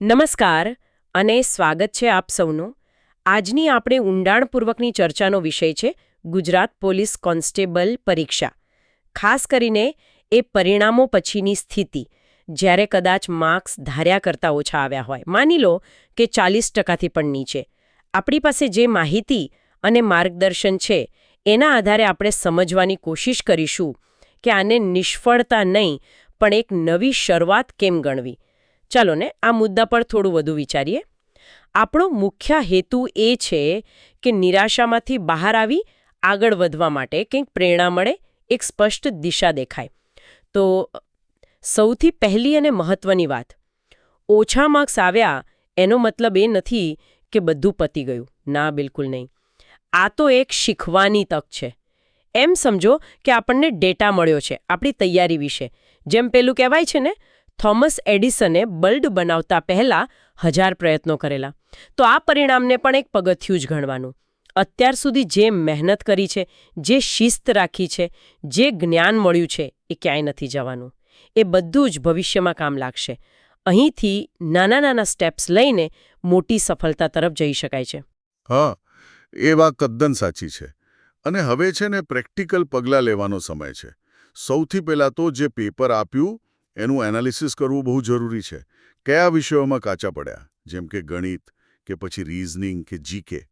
નમસ્કાર અને સ્વાગત છે આપ સૌનું. આજની આપણે ઊંડાણપૂર્વકની ચર્ચાનો વિષય છે ગુજરાત પોલીસ કોન્સ્ટેબલ પરીક્ષા. ખાસ કરીને એ પરિણામો પછીની સ્થિતિ. જ્યારે કદાચ માર્ક્સ ધાર્યા કરતાં ઓછા આવ્યા હોય. માની લો કે ચાલીસ ટકાથી પણ નીચે. આપણી પાસે જે માહિતી અને માર્ગદર્શન છે, એના આધારે આપણે સમજવાની કોશિશ કરીશું કે આને નિષ્ફળતા નહીં, પણ એક નવી શરૂઆત કેમ ગણવી? ચાલો ને આ મુદ્દા પર થોડું વધુ વિચારીએ. આપણો મુખ્ય હેતુ એ છે કે નિરાશામાંથી બહાર આવી આગળ વધવા માટે કંઈક પ્રેરણા મળે, એક સ્પષ્ટ દિશા દેખાય. તો, સૌથી પહેલી અને મહત્વની વાત. ઓછા માર્ક્સ આવ્યા એનો મતલબ એ નથી કે બધું પતી ગયું. ના, બિલકુલ નહીં. આ તો એક શીખવાની તક છે. એમ સમજો કે આપણને ડેટા મળ્યો છે આપણી તૈયારી વિશે. જેમ પેલું કહેવાય છે ને થોમસ એડિસને બલ્બ બનાવતા પહેલા હજાર પ્રયત્નો કરેલા. તો આ પરિણામને પણ એક પગથિયું જ ગણવાનું. અત્યાર સુધી જે મહેનત કરી છે, જે શિસ્ત રાખી છે, જે જ્ઞાન મળ્યું છે, એ ક્યાંય નથી જવાનું. એ બધું જ ભવિષ્યમાં કામ લાગશે. અહીંથી નાના નાના સ્ટેપ્સ લઈને મોટી સફળતા તરફ જઈ શકાય છે. હા, એ વાત તદ્દન સાચી છે. અને હવે છે ને પ્રેક્ટિકલ પગલાં લેવાનો સમય છે. સૌથી પહેલાં તો જે પેપર આપ્યું એનું એનાલિસિસ કરવું બહુ જરૂરી છે. કયા વિષયોમાં કાચા પડ્યા? જેમ કે ગણિત, કે પછી રીઝનિંગ કે જીકે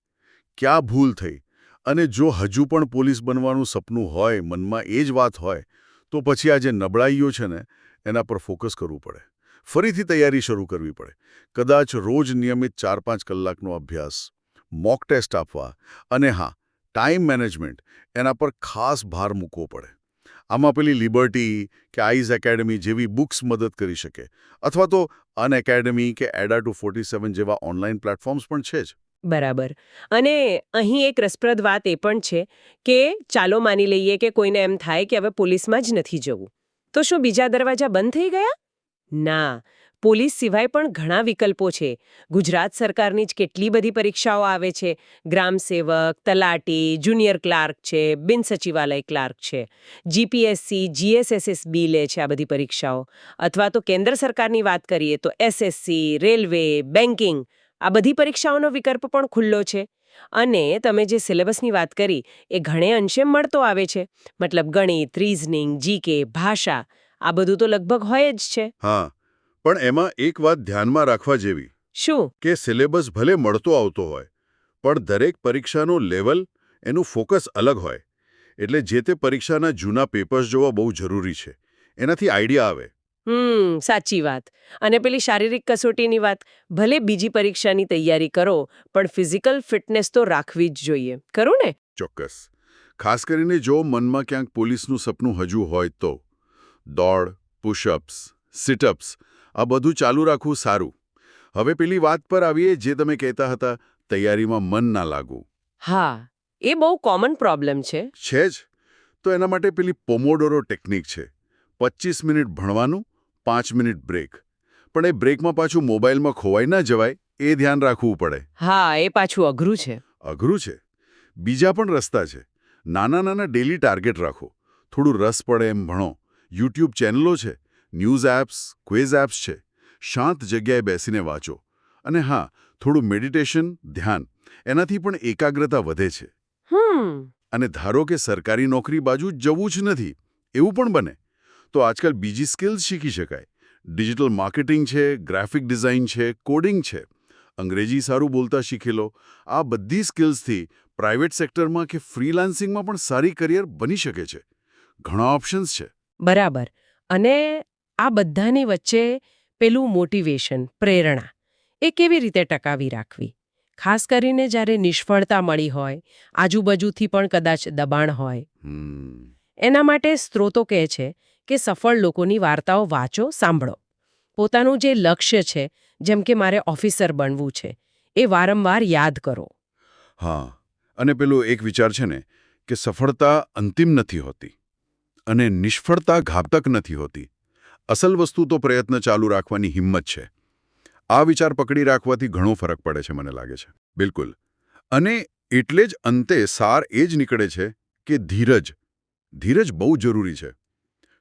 ક્યાં ભૂલ થઈ? અને જો હજુ પણ પોલીસ બનવાનું સપનું હોય, મનમાં એ જ વાત હોય, તો પછી આ જે નબળાઈઓ છે ને, એના પર ફોકસ કરવું પડે. ફરીથી તૈયારી શરૂ કરવી પડે. કદાચ રોજ નિયમિત ચાર પાંચ કલાકનો અભ્યાસ મોક ટેસ્ટ આપવા, અને હા ટાઈમ મેનેજમેન્ટ એના પર ખાસ ભાર મૂકવો પડે. આમાં પેલી લિબર્ટી કે આઈઝ એકેડમી જેવી બુક્સ મદદ કરી શકે. અથવા તો અન એકેડમી કે એડા ટુ ફોર્ટી સેવન જેવા ઓનલાઈન પ્લેટફોર્મ્સ પણ છે જ. બરાબર. અને અહીં એક રસપ્રદ વાત એ પણ છે કે ચાલો માની લઈએ કે કોઈને એમ થાય કે હવે પોલીસમાં જ નથી જવું. તો શું બીજા દરવાજા બંધ થઈ ગયા? ના. પોલીસ સિવાય પણ ઘણા વિકલ્પો છે. ગુજરાત સરકારની જ કેટલી બધી પરીક્ષાઓ આવે છે. ગ્રામ સેવક, તલાટી, જુનિયર ક્લાર્ક છે, બિન સચિવાલય ક્લાર્ક છે. જીપીએસસી જીએસએસએસબી લે છે આ બધી પરીક્ષાઓ. અથવા તો કેન્દ્ર સરકારની વાત કરીએ તો એસએસસી રેલવે બેન્કિંગ આ બધી પરીક્ષાઓનો વિકલ્પ પણ ખુલ્લો છે. અને તમે જે સિલેબસની વાત કરી, એ ઘણે અંશે મળતો આવે છે. મતલબ ગણિત, રીઝનિંગ જીકે ભાષા, આ બધું તો લગભગ હોય જ છે. હા. પણ એમાં એક વાત ધ્યાનમાં રાખવા જેવી. શું? કે સિલેબસ ભલે મળતો આવતો હોય પણ દરેક પરીક્ષાનું લેવલ એનું ફોકસ અલગ હોય. એટલે જે તે પરીક્ષાના જૂના પેપર્સ જોવા બહુ જરૂરી છે. એનાથી આઈડિયા આવે. હમ સાચી વાત. અને પેલી શારીરિક કસોટીની વાત ભલે બીજી પરીક્ષાની તૈયારી કરો પણ ફિઝિકલ ફિટનેસ તો રાખવી જ જોઈએ. ખરું ને? ચોક્કસ. ખાસ કરીને જો મનમાં ક્યાંક પોલીસનું સપનું હજુ હોય તો. દોડ પુશઅપ્સ સિટઅપ્સ આ બધું ચાલુ રાખવું સારું. હવે પેલી વાત પર આવીએ જે તમે કહેતા હતા તૈયારીમાં મન ના લાગવું. હા એ બહુ કોમન પ્રોબ્લેમ છે. છે જ. તો એના માટે પેલી પોમોડોરો ટેકનિક છે. પચીસ મિનિટ ભણવાનું પાંચ મિનિટ બ્રેક પણ એ બ્રેકમાં પાછું મોબાઈલમાં ખોવાઈ ના જવાય એ ધ્યાન રાખવું પડે. હા એ પાછું અઘરું છે. અઘરું છે. બીજા પણ રસ્તા છે. નાના નાના ડેલી ટાર્ગેટ રાખો. થોડું રસ પડે એમ ભણો. યુટ્યુબ ચેનલો છે. ન્યૂઝ એપ્સ ક્વિઝ એપ્સ છે. શાંત જગ્યાએ બેસીને વાંચો. અને હા થોડું મેડિટેશન ધ્યાન એનાથી પણ એકાગ્રતા વધે છે. અને ધારો કે સરકારી નોકરી બાજુ જવું જ નથી એવું પણ બને. તો આજકાલ બીજી સ્કિલ્સ શીખી શકાય. ડિજિટલ માર્કેટિંગ છે ગ્રાફિક ડિઝાઇન છે કોડિંગ છે. અંગ્રેજી સારું બોલતા શીખેલો આ બધી સ્કિલ્સથી પ્રાઇવેટ સેક્ટરમાં કે ફ્રીલાન્સિંગમાં પણ સારી કરિયર બની શકે છે. ઘણા ઓપ્શન્સ છે. બરાબર. અને આ બધાની વચ્ચે પેલું મોટિવેશન પ્રેરણા. એ કેવી રીતે ટકાવી રાખવી? ખાસ કરીને જ્યારે નિષ્ફળતા મળી હોય આજુબાજુથી પણ કદાચ દબાણ હોય. એના માટે સ્ત્રોતો કહે છે કે સફળ લોકોની વાર્તાઓ વાંચો સાંભળો. પોતાનું જે લક્ષ્ય છે જેમ કે મારે ઓફિસર બનવું છે એ વારંવાર યાદ કરો. હા અને પેલું એક વિચાર છે ને કે સફળતા અંતિમ નથી હોતી અને નિષ્ફળતા ઘાતક નથી હોતી. અસલ વસ્તુ તો પ્રયત્ન ચાલુ રાખવાની હિંમત છે. આ વિચાર પકડી રાખવાથી ઘણો ફરક પડે છે મને લાગે છે. બિલકુલ. અને એટલે જ અંતે સાર એ જ નીકળે છે કે ધીરજ. ધીરજ બહુ જરૂરી છે.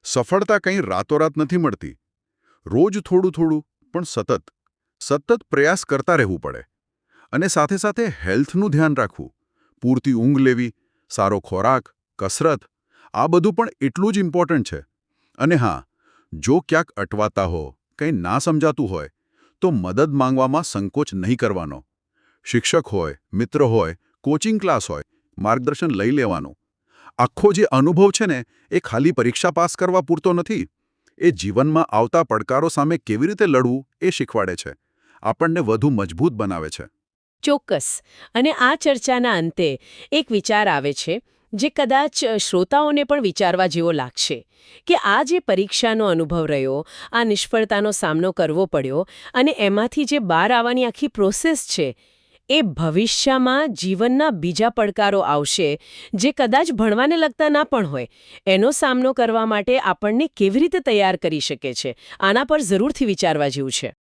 સફળતા કંઈ રાતોરાત નથી મળતી. રોજ થોડું થોડું, પણ સતત. સતત પ્રયાસ કરતા રહેવું પડે. અને સાથે સાથે હેલ્થનું ધ્યાન રાખવું. પૂરતી ઊંઘ લેવી, સારો ખોરાક, કસરત, આ બધું પણ એટલું જ ઇમ્પોર્ટન્ટ છે. અને હા જો ક્યાંક અટવાતા હો, કંઈ ના સમજાતું હોય, તો મદદ માંગવામાં સંકોચ નહીં કરવાનો. શિક્ષક હોય, મિત્ર હોય કોચિંગ ક્લાસ હોય, માર્ગદર્શન લઈ લેવાનું. આખો જે અનુભવ છે ને, એ ખાલી પરીક્ષા પાસ કરવા પૂરતો નથી. એ જીવનમાં આવતા પડકારો સામે કેવી રીતે લડવું, એ શીખવાડે છે. આપણને વધુ મજબૂત બનાવે છે. ચોક્કસ. અને આ ચર્ચાના અંતે એક વિચાર આવે છે. જે કદાચ શ્રોતાઓને પણ વિચારવા જેવો લાગશે કે આ જે પરીક્ષાનો અનુભવ રહ્યો, આ નિષ્ફળતાનો સામનો કરવો પડ્યો અને એમાંથી જે બહાર આવવાની આખી પ્રોસેસ છે, એ ભવિષ્યમાં જીવનના બીજા પડકારો આવશે જે કદાચ ભણવાને લગતા ના પણ હોય. એનો સામનો કરવા માટે આપણને કેવી રીતે તૈયાર કરી શકે છે? આના પર જરૂરથી વિચારવા જેવું છે.